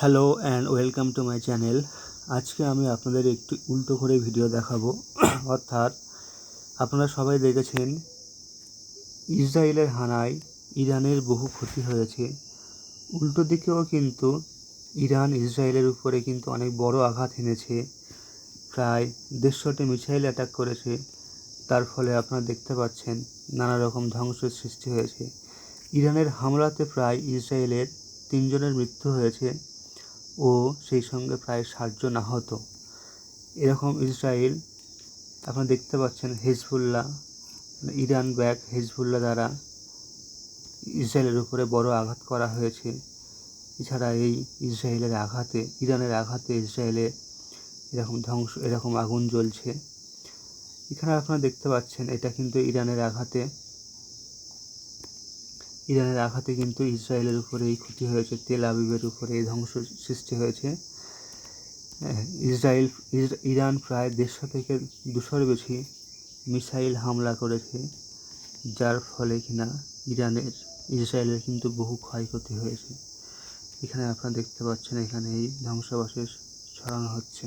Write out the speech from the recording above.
Hello and welcome to my channel. আজকে আমি আপনাদের একটি উল্টো করে ভিডিও দেখাবো। অর্থাৎ আপনারা সবাই দেখেছেন, ইসরায়েলের হানায় ইরানের বহু ক্ষতি হয়েছে। উল্টো দিকেও কিন্তু ইরান ইসরায়েলের উপরে কিন্তু অনেক বড় আঘাত এনেছে। প্রায় দেড়শোটি মিসাইল অ্যাটাক করেছে। তার ফলে আপনারা দেখতে পাচ্ছেন নানা রকম ধ্বংসের সৃষ্টি হয়েছে। ইরানের হামলাতে প্রায় ইসরায়েলের তিনজনের মৃত্যু হয়েছে। ও সেই সঙ্গে প্রায় ষাটজন আহত। এরকম ইসরায়েল, আপনারা দেখতে পাচ্ছেন হেজবুল্লাহ, ইরান ব্যাক হেজবুল্লাহ দ্বারা ইসরায়েলের উপরে বড় আঘাত করা হয়েছে। এছাড়া এই ইসরায়েলের আঘাতে, ইরানের আঘাতে ইসরায়েলে এরকম ধ্বংস, এরকম আগুন জ্বলছে। এখানে আপনারা দেখতে পাচ্ছেন, এটা কিন্তু ইরানের আঘাতে। ইরানের আঘাতে কিন্তু ইসরায়েলের উপরে এই ক্ষতি হয়েছে, তেল আবিবের উপরে এই ধ্বংস সৃষ্টি হয়েছে। ইসরায়েল ইরান প্রায় দেড়শো থেকে দুশোর বেশি মিসাইল হামলা করেছে, যার ফলে কিনা ইরানের, ইসরায়েলের কিন্তু বহু ক্ষয়ক্ষতি হয়েছে। এখানে আপনারা দেখতে পাচ্ছেন এখানে এই ধ্বংসাবশেষ ছড়ানো হচ্ছে।